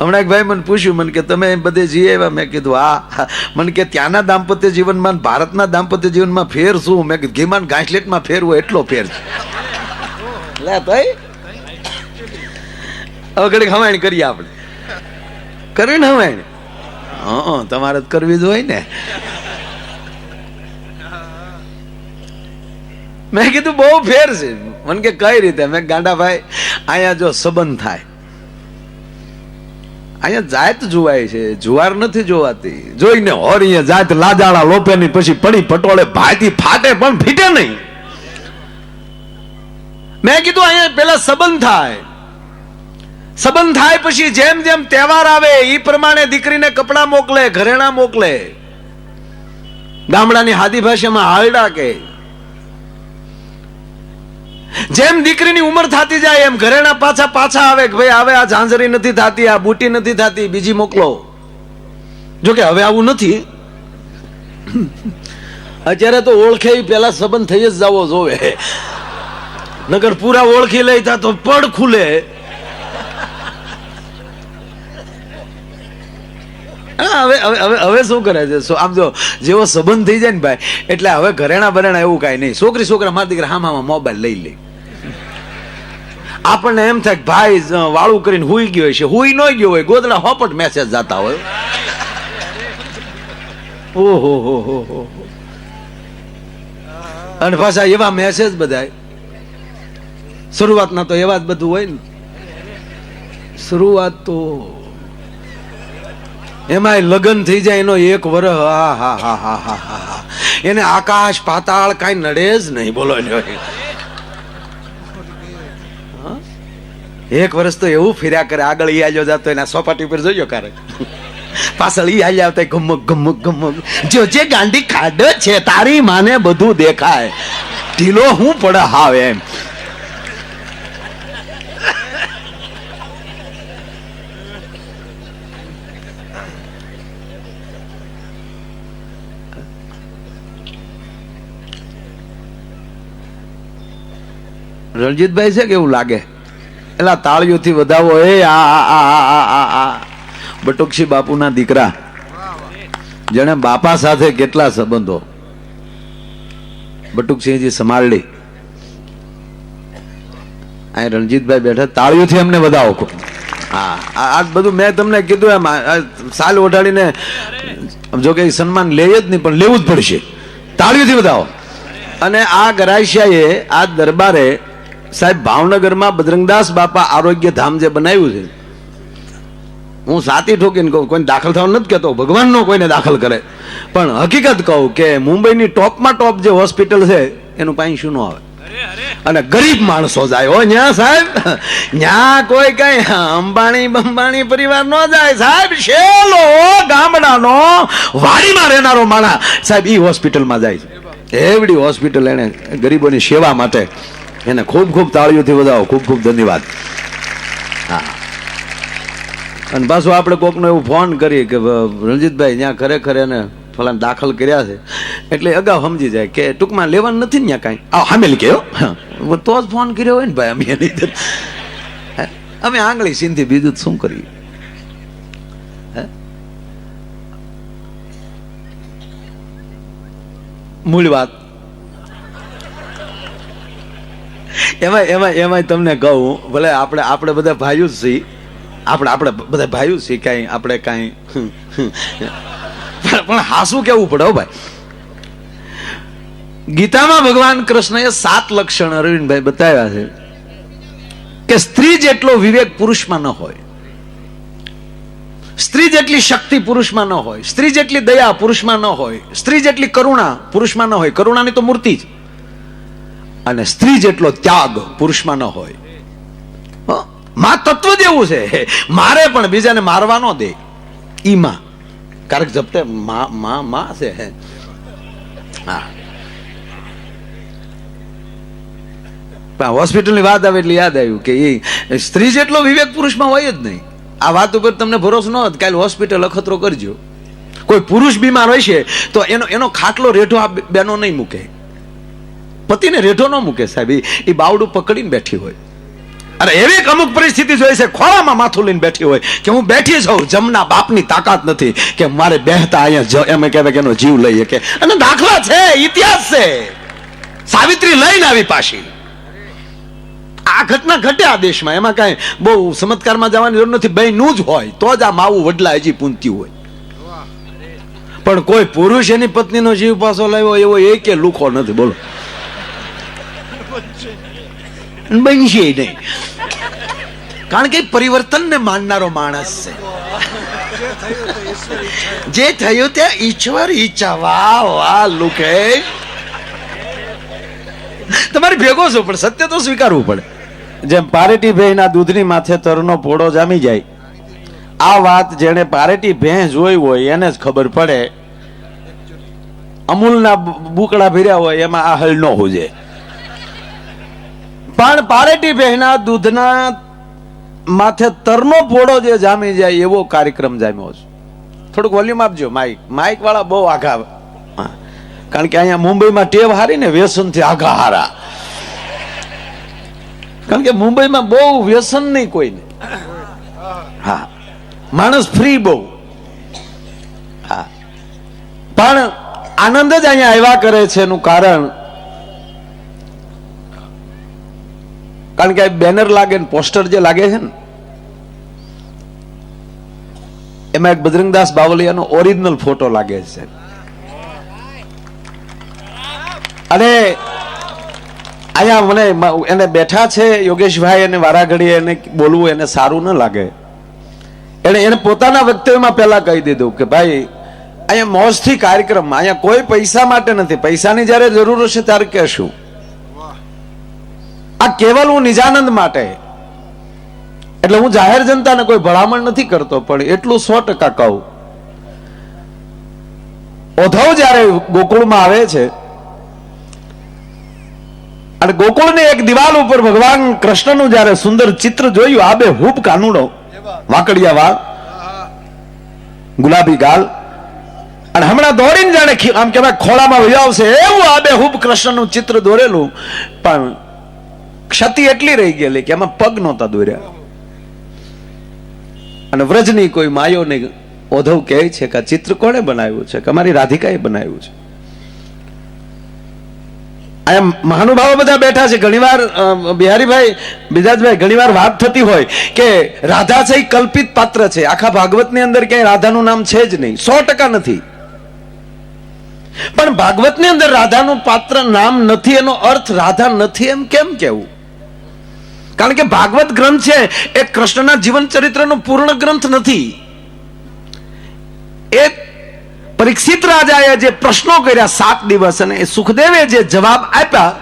હમણાં એક ભાઈ મને પૂછ્યું, મને કે તમે બધે જઈ આવ્યા? મેં કીધું, હા. મને કે, ત્યાંના દાંપત્ય જીવનમાં ભારતના દાંપત્ય જીવનમાં ફેર શું? મેં કીધું ઘીમાન ગાંઠલેટમાં ફેરવો એટલો ફેર છે. લે ભાઈ હવે ઘડીક હવાણી કરીએ આપણે. કરી ને હવાણી? હા, તમારે કરવી જ હોય ને. મેં કીધું, બહુ ફેર છે. મને કે, કઈ રીતે? મેં ગાંડાભાઈ, અહીંયા જો સંબંધ થાય અહીંયા જાત જોવાય છે, જુવાર નથી જોવાતી. જોઈને હોર અહીંયા જાત લાજાળા લોપેની પછી પડી પટોળે ભાતી ફાટે પણ ફીટે નહીં. મેં કીધું અહીંયા પેલા સંબંધ થાય. સંબંધ થાય પછી જેમ જેમ તહેવાર આવે એ પ્રમાણે દીકરીને કપડાં મોકલે, ઘરેણા મોકલે. ગામડાની હાદી ભાષામાં હાલડા કે જેમ દીકરીની ઉંમર થતી જાય એમ ઘરેણા પાછા પાછા આવે કે ભાઈ હવે આ ઝાંઝરી નથી થતી, આ બુટી નથી થતી, બીજી મોકલો. જોકે હવે આવું નથી. અત્યારે તો ઓળખે પેલા સંબંધ થઈ જ જવો જોવે. નગર પૂરા ઓળખી લઈ તા પડ ખુલે. હવે હવે હવે હવે શું કરે છે? આમ જો જેવો સંબંધ થઈ જાય ને ભાઈ, એટલે હવે ઘરેણા બરેણા એવું કાંઈ નહીં. છોકરી, છોકરા, મારા દીકરા હા મોબાઈલ લઈ લે. આપણને એમ થાય ભાઈ વાળું કરીને હુઈ ગયો છે હુઈ ન ગયો હોય, ગોદડા હોપટ મેસેજ જતા હોય. ઓહો, હો હો હો. અને પાછા એવા મેસેજ બધાય. શરૂઆતના તો એવા જ બધું હોય ને. શરૂઆત તો એમાંય લગ્ન થઈ જાય એનો એક વરહ. હા હા હા હા હા હા. એને આકાશ પાતાળ કાંઈ નડે જ નહીં, બોલો લ્યો. એક વર્ષ તો એવું ફેર્યા કરે, આગળ ઈ જાતો એના સોપાટી ઉપર જોયો કરે. પાછળ ઈ આલ્યા આવતા ગમક ગમક ગમક જો જે ગાંડી ખાડ છે, તારી માને બધું દેખાય. ઢીલો હું પડે હાવ એમ. રણજીતભાઈ છે કેવું લાગે? એટલે આ તાળીઓથી વધાવો, એ આ બટુકશી બાપુના દીકરા. જેણે બાપા સાથે કેટલા સંબંધો. બટુકસિંહજી સમારડી અહીં રણજીતભાઈ બેઠા, તાળીઓથી એમને વધાવો હા, આ બધું મેં તમને કીધું એમ સાલ ઓઢાડીને જો કે સન્માન લે જ નહીં, પણ લેવું જ પડશે. તાળીઓથી વધાવો. અને આ ગરાશિયાએ આ દરબારે સાહેબ ભાવનગરમાં બજરંગદાસ બાપા આરોગ્ય ધામ જે બનાવ્યું છે હું સાતી ઠોકીને કહું કોઈને દાખલ થવાનું નથી કહેતો ભગવાનનો કોઈને દાખલ કરે. પણ હકીકત કહું કે મુંબઈની ટોપમાં ટોપ જે હોસ્પિટલ છે એનું પાણી શું ન આવે? અને ગરીબ માણસો જાય. હો ન્યા સાહેબ ન્યા કોઈ કઈ અંબાણી બંબાણી પરિવાર ન જાય. સાહેબ શેલો ગામડાનો વાડીમાં રહેનારો માણા સાહેબ ઈ હોસ્પિટલમાં જાય છે. એવડી હોસ્પિટલ એને ગરીબોની સેવા માટે એને ખૂબ ખૂબ તાળીઓથી વધાવો. ખૂબ ખૂબ ધન્યવાદ. હા. અને પાછું આપણે કોકનો એવું ફોન કરીએ કે રણજીતભાઈ ત્યાં ખરેખર એને ફલાણ દાખલ કર્યા છે. એટલે અગાઉ સમજી જાય કે ટૂંકમાં લેવાનું નથી ને ત્યાં કાંઈ. આ હામેલ કહ્યો તો જ ફોન કર્યો હોય ને ભાઈ અમે એની? અમે આંગળી સિંધી બીજું શું કરીએ? મૂળ વાત. એમાં એમાં એમાં તમને કહું, ભલે આપણે આપણે બધા ભાઈઓ જ છીએ. આપણે આપણે બધા ભાઈઓ છીએ કાંઈ આપણે કાંઈ પણ હાસું કેવું પડે ભાઈ? ગીતામાં ભગવાન કૃષ્ણએ સાત લક્ષણ અરવિંદભાઈ બતાવ્યા છે કે સ્ત્રી જેટલો વિવેક પુરુષમાં ન હોય, સ્ત્રી જેટલી શક્તિ પુરુષમાં ન હોય, સ્ત્રી જેટલી દયા પુરુષમાં ન હોય, સ્ત્રી જેટલી કરુણા પુરુષમાં ન હોય, કરુણાની તો મૂર્તિ જ. અને સ્ત્રી જેટલો ત્યાગ પુરુષમાં ન હોય? માં તત્વ જેવું છે. મારે પણ બીજાને મારવા ન દે. ઈ માં. કારણ કે જપતે માં માં માં છે. હા. હોસ્પિટલની વાત આવે એટલે યાદ આવ્યું કે એ સ્ત્રી જેટલો વિવેક પુરુષમાં હોય જ નહીં. આ વાત ઉપર તમને ભરોસો ન હોત કાલે હોસ્પિટલ અખતરો કરજો. કોઈ પુરુષ બીમાર હોય છે તો એનો એનો ખાટલો રેઠો આ બેનો નહીં મૂકે. પતિને રેઢો ન મૂકે સાહેબ. એ બાવડું પકડીને બેઠી હોય. અરે એવી અમુક પરિસ્થિતિ જોઈ છે, ખોળામાં માથું લઈને બેઠી હોય કે હું બેઠી છું, જમના બાપની તાકાત નથી કે મારે બેહતા અહીંયા એમ કહેવાય કે એનો જીવ લઈએ કે. અને દાખલા છે, ઇતિહાસ છે. સાવિત્રી લઈને આવી પાછી. આ ઘટના ઘટે આ દેશમાં. એમાં કાંઈ બહુ ચમત્કારમાં જવાની જરૂર નથી. બહેનું જ હોય, તો જ આ માવું વડલા હજી પૂનતી હોય. પણ કોઈ પુરુષ એની પત્નીનો જીવ પાછો લાવ્યો એવો એ કે લુખો નથી. બોલો. બનશે નહીં કારણ કે પરિવર્તનને માનનારો માણસ છે. જે થયું તે ઈશ્વર ઈચ્છા વાહ વાહ લુકે તમારે ભેગો છો, પણ સત્ય તો સ્વીકારવું પડે. જેમ પારેટી ભેંના દૂધની માથે તરનો પોળો જામી જાય, આ વાત જેણે પારેટી ભેં જોઈ હોય એને જ ખબર પડે. અમૂલના બુકડા ભર્યા હોય એમાં આ હલ ન હોજે. પણ પારેટી બહેના દૂધના માથે તરનો ફોડો જે જામી જાય એવો કાર્યક્રમ જામ્યો છે. થોડુંક વોલ્યુમ આપજો માઇક માઇક વાળા બહુ આઘા. કારણ કે અહીંયા મુંબઈમાં ટેવ હારી ને વ્યસનથી આઘા હારા. કારણ કે મુંબઈમાં બહુ વ્યસન નહીં કોઈને. હા. માણસ ફ્રી બહુ. હા. પણ આનંદ જ અહીંયા આવ્યા કરે છે એનું કારણ કારણ કે બેનર લાગે ને પોસ્ટર જે લાગે છે ને, એમાં એક બજરંગદાસ બાવલિયાનો ઓરિજિનલ ફોટો લાગે છે અને અહીંયા મને એને બેઠા છે યોગેશભાઈ અને વારાઘડી એને બોલવું એને સારું ન લાગે. એને એને પોતાના વક્તવ્યમાં પહેલા કહી દીધું કે ભાઈ, અહીંયા મોજથી કાર્યક્રમમાં, અહીંયા કોઈ પૈસા માટે નથી. પૈસાની જ્યારે જરૂર હશે ત્યારે કહેશું. આ કેવલ હું નિજાનંદ માટે. એટલે હું જાહેર જનતાને કોઈ ભલામણ નથી કરતો, પણ એટલું સો ટકા કહું. ઓધવ જ્યારે ગોકુળમાં આવે છે, અને ગોકુળની એક દિવાલ ઉપર ભગવાન કૃષ્ણનું જ્યારે સુંદર ચિત્ર જોયું આબે હૂબ કાનુડો, વાકડિયા વાળ ગુલાબી ગાલ, અને હમણાં દોડીને જાણે આમ કહેવાય ખોળામાં વહી આવશે, એવું આબે હૂબ કૃષ્ણનું ચિત્ર દોરેલું. પણ ક્ષતિ એટલી રહી ગયેલી કે એમાં પગ નહોતા દોર્યા. અને વ્રજની કોઈ માયો ને ઓધવ કહે છે કે આ ચિત્ર કોણે બનાવ્યું છે? કે અમારી રાધિકાએ બનાવ્યું છે. અહીંયા મહાનુભાવો બધા બેઠા છે. ઘણીવાર બિહારીભાઈ બિજાજભાઈ ઘણીવાર વાત થતી હોય કે રાધા છે એ કલ્પિત પાત્ર છે. આખા ભાગવતની અંદર ક્યાંય રાધાનું નામ છે જ નહીં. સો ટકા નથી. પણ ભાગવતની અંદર રાધાનું પાત્ર નામ નથી એનો અર્થ રાધા નથી એમ કેમ કેવું કારણ કે ભાગવત ગ્રંથ છે, એ કૃષ્ણના જીવન ચરિત્રનો પૂર્ણ ગ્રંથ નથી. એ પરીક્ષિત રાજાએ જે પ્રશ્નો કર્યા સાત દિવસ અને એ સુખદેવે જે જવાબ આપ્યા,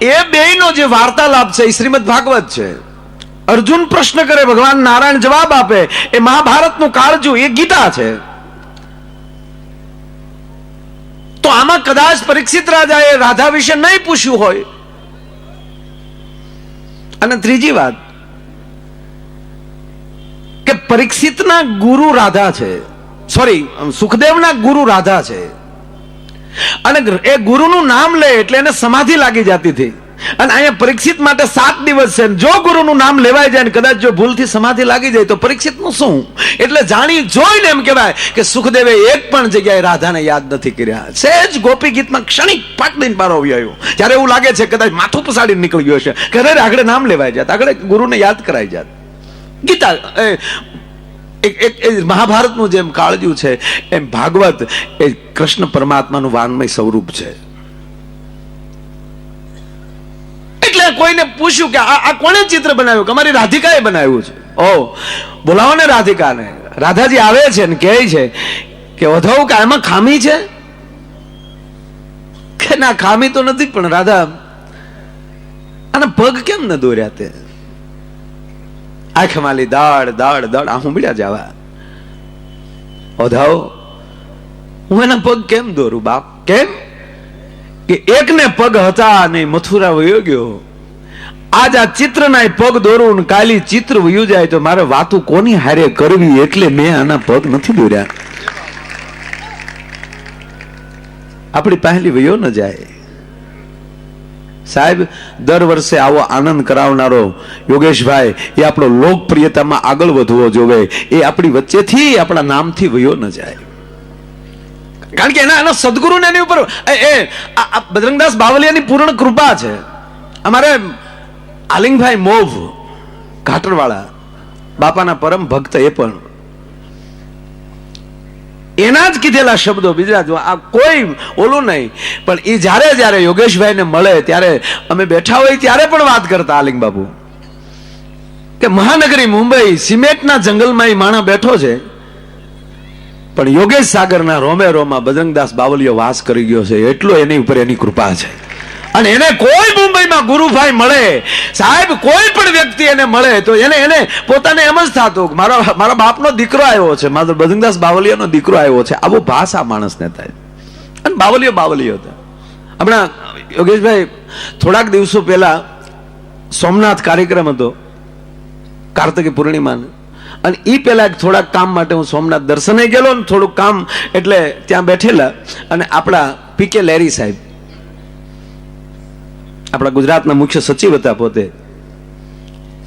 એ બેયનો જે વાર્તાલાપ છે, એ શ્રીમદ ભાગવત છે. અર્જુન પ્રશ્ન કરે, ભગવાન નારાયણ જવાબ આપે, એ મહાભારતનું કાળજું, એ ગીતા છે. તો આમાં કદાચ પરીક્ષિત રાજાએ રાધા વિશે નહીં પૂછ્યું હોય અને ત્રીજી વાત કે પરીક્ષિતના ગુરુ રાધા છે. સોરી સુખદેવના ગુરુ રાધા છે. અને એ ગુરુનું નામ લે એટલે એને સમાધિ લાગી જતી હતી. અને અહીંયા પરીક્ષિત માટે સાત દિવસ છે. જો ગુરુનું નામ લેવાય જાય ને કદાચ જો ભૂલથી સમાધિ લાગી જાય તો પરીક્ષિતનું શું? એટલે જાણી જોઈને એમ કહેવાય કે સુખદેવે એક પણ જગ્યાએ રાધાને યાદ નથી કર્યા. સહેજ ગોપી ગીતમાં ક્ષણિક પાટ દિન પારો આવ્યો જ્યારે એવું લાગે છે કદાચ માથું પસાડીને નીકળી ગયો છે અરે આગળ નામ લેવાય જાત. આગળ ગુરુને યાદ કરાઈ જાત. ગીતા એક એક મહાભારતનું જેમ કાળજું છે, એમ ભાગવત એ કૃષ્ણ પરમાત્માનું વાંગમય સ્વરૂપ છે. એટલે કોઈને પૂછ્યું કે આ કોણે ચિત્ર બનાવ્યું? કે અમારી રાધિકાએ બનાવ્યું છે. ઓ, બોલાવો ને રાધિકાને. રાધાજી આવે છે ને કહે છે કે વધવ કે આમાં ખામી છે? કે, ના, ખામી તો નથી, પણ રાધા, આના પગ કેમ ન દોર્યા તે? આંખ માલી દાડ દાડ દાડ આ હુંબળ્યા જવા. ઓધાવ હું એના પગ કેમ દોરું બાપ? કેમ? કે એકને પગ હતા અને મથુરા વયો ગયો. આજ આ ચિત્રના ના પગ દોરું કાલી ચિત્ર વયું જાય તો મારે વાતું કોની હારે કરવી એટલે મેં આના પગ નથી દોર્યા. આપણી પહેલી વયો ન જાય. સાહેબ, દર વર્ષે આવો આનંદ કરાવનારો યોગેશભાઈ, એ આપણો લોકપ્રિયતામાં આગળ વધવો જોવે. એ આપણી વચ્ચેથી, આપણા નામથી વયો ન જાય. કારણ કે એના એના સદગુરુને એની ઉપર એ બજરંગદાસ બાવલિયાની પૂર્ણ કૃપા છે. અમારે આલિંગભાઈ મોવ, ઘાટરવાળા, બાપાના પરમ ભક્ત એ પણ. એના જ કીધેલા શબ્દો બીજા આ કોઈ ઓલું નહીં, પણ એ જ્યારે જ્યારે યોગેશભાઈને મળે ત્યારે અમે બેઠા હોય ત્યારે પણ વાત કરતા આલિંગ બાબુ કે મહાનગરી મુંબઈ સિમેન્ટના જંગલમાં એ માણસ બેઠો છે, પણ યોગેશ સાગરના રોમે રોમાં બજરંગદાસ બાવલીઓ વાસ કરી ગયો છે, એટલો એની ઉપર એની કૃપા છે. અને એને કોઈ મુંબઈમાં ગુરુભાઈ મળે, સાહેબ, કોઈ પણ વ્યક્તિ એને મળે, તો એને એને પોતાને એમ જ થતું મારો, મારા બાપનો દીકરો આવ્યો છે, મારો બજરંગદાસ બાવલિયાનો દીકરો આવ્યો છે. આવો ભાષા માણસને થાય. અને બાવલિયો બાવલીઓ હતા. હમણાં યોગેશભાઈ, થોડાક દિવસો પહેલા સોમનાથ કાર્યક્રમ હતો, કાર્તિકી પૂર્ણિમાને. અને એ પહેલાં થોડાક કામ માટે હું સોમનાથ દર્શને ગયેલો ને થોડુંક કામ એટલે ત્યાં બેઠેલા. અને આપણા પીકે લેરી સાહેબ આપણા ગુજરાતના મુખ્ય સચિવ હતા પોતે.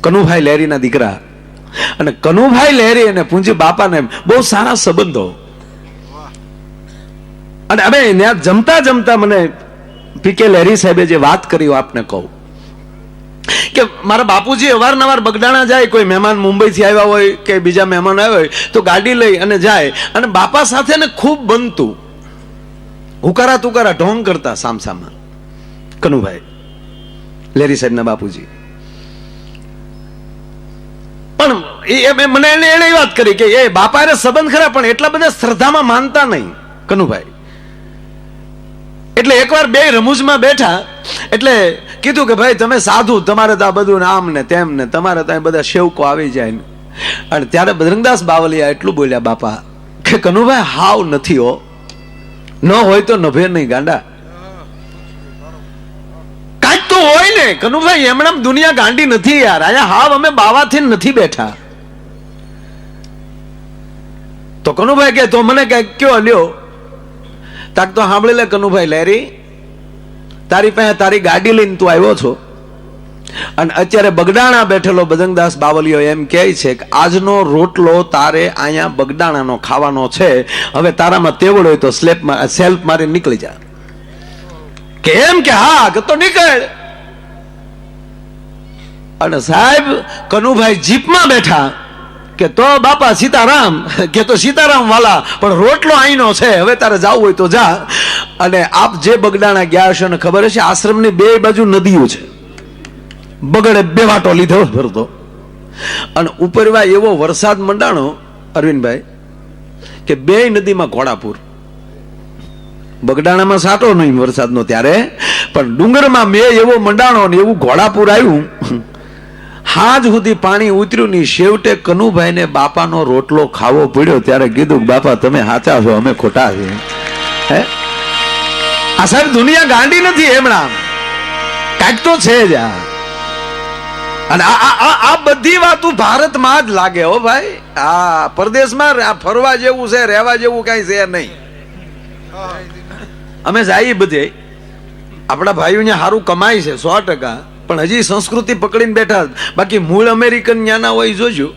કનુભાઈ લહેરીના દીકરા. અને કનુભાઈ લહેરી અને પૂંજી બાપાને બહુ સારા સંબંધો. અને અમે ત્યાં જમતા જમતા મને પીકે લહેરી સાહેબે જે વાત કરી આપને કહું. કે મારા બાપુજી અવારનવાર બગડાણા જાય, કોઈ મહેમાન મુંબઈથી આવ્યા હોય કે બીજા મહેમાન આવ્યા હોય, તો ગાડી લઈ અને જાય. અને બાપા સાથે ને ખૂબ બનતું. હુકારા તુકારા ઢોંગ કરતા સામસામા. કનુભાઈ. લેરી સાહેબના બાપુજી. પણ એ મને એને એને વાત કરી કે એ બાપા એને સંબંધ ખરા, પણ એટલા બધા શ્રદ્ધામાં માનતા નહીં, કનુભાઈ. એટલે એકવાર બે રમૂજમાં બેઠા, એટલે કીધું કે ભાઈ, તમે સાધુ, તમારે તો આ બધું આમ ને તેમ ને, તમારે તો બધા સેવકો આવી જાય ને. અને ત્યારે બજરંગદાસ બાવલિયા એટલું બોલ્યા, બાપા, કે કનુભાઈ, હાવ નથી હો. ન હોય તો નભે નહીં, ગાંડા કાંઈક કનુભાઈ, એમણે દુનિયા ગાંડી નથી યાર. અહીંયા હાવ અમે બાવાથી નથી બેઠા. તો કનુભાઈ કે તો મને કઈ કયો લ્યો? તાક તો સાંભળી લે કનુભાઈ લેરી. તારી પાસે તારી ગાડી લઈને તું આવ્યો છો. અને અત્યારે બગડાણા બેઠેલો બજંગદાસ બાવલીઓ એમ કહે છે કે, આજનો રોટલો તારે અહીંયા બગડાણાનો ખાવાનો છે. હવે તારામાં તેવડ હોય તો સ્લેપ સેલ્ફ મારી નીકળી જા. કેમ કે, હા તો નીકળ. અને સાહેબ કનુભાઈ જીપમાં બેઠા કે તો બાપા સીતારામ કે તો સીતારામ વાલા પણ રોટલો આઈનો છે હવે તારે જવું હોય તો જા. અને આપ જે બગડાણા ગયા હશે ને ખબર હશે આશ્રમની બે બાજુ નદીઓ છે. બગડે બે વાટો લીધો. ભરતો અને ઉપરવા એવો વરસાદ મંડાણો અરવિંદભાઈ કે બે નદીમાં ઘોડાપુર. બગડાણામાં સાટો નહીં વરસાદનો ત્યારે પણ ડુંગરમાં મેં એવો મંડાણો ને એવું ઘોડાપુર આવ્યું હાજ સુધી પાણી ઉતર્યું નહીં. છેવટે કનુભાઈને બાપાનો રોટલો ખાવો પડ્યો. ત્યારે કીધું બાપા, તમે સાચા છો, અમે ખોટા છીએ. હે? આ સાહેબ દુનિયા ગાંડી નથી એમણા કાંઈક તો છે જ આ. અને આ બધી વાતો ભારતમાં જ લાગે હો ભાઈ. આ પરદેશમાં ફરવા જેવું છે, રહેવા જેવું કઈ છે નહીં. અમે જઈએ બધે. આપણા ભાઈઓને સારું કમાય છે, સો ટકા. પણ હજી સંસ્કૃતિ પકડીને બેઠા બાકી મૂળ અમેરિકન જ્ઞાના હોય જોજો